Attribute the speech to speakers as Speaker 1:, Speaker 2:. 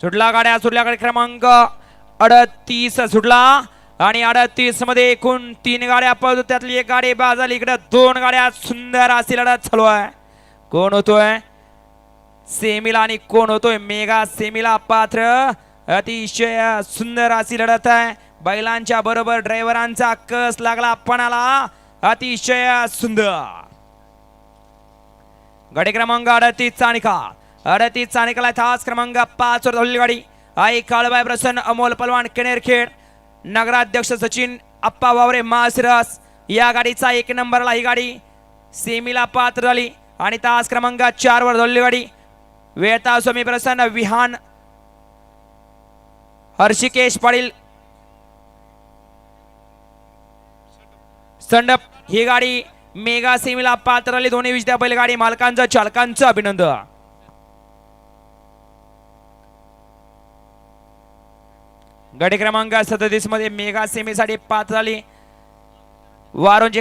Speaker 1: सुटला गाड्या सुटल्या गाडी क्रमांक अडतीस सुटला आणि अडतीसमध्ये एकूण तीन गाड्या पळतो त्यातली एक गाडी बाजाली झाली इकडे दोन गाड्या सुंदर अशी लढत चालू आहे. कोण होतोय? सेमीला आणि कोण होतोय? मेगा सेमीला पात्र. अतिशय सुंदर अशी लढत आहे. बैलांच्या बरोबर ड्रायव्हरांचा कस लागला पणाला अतिशय सुंदर. गाडी क्रमांक अडतीस चाणिका अडतीसचा चाणिकाला थास क्रमांक पाच वर धावलेली गाडी. आई काळबाई प्रसन्न अमोल पलवान केणेरखेड नगराध्यक्ष सचिन अप्पा वावरे मासरस या गाडीचा एक नंबरला ही गाडी सेमीला पात्र झाली. आणि तास क्रमांक चार वर धावलेली गाडी. वेळता स्वामी प्रसन्न विहान हर्षिकेश पाटील. संडप ही गाडी मेगा सेमीला पात्र आली दोन्ही विजेत्या बैलगाडी मालकांचं चालकांचं अभिनंदन. गडी क्रमांक सदतीसमध्ये मेगा सेमीसाठी पात्र झाली. वारुंजी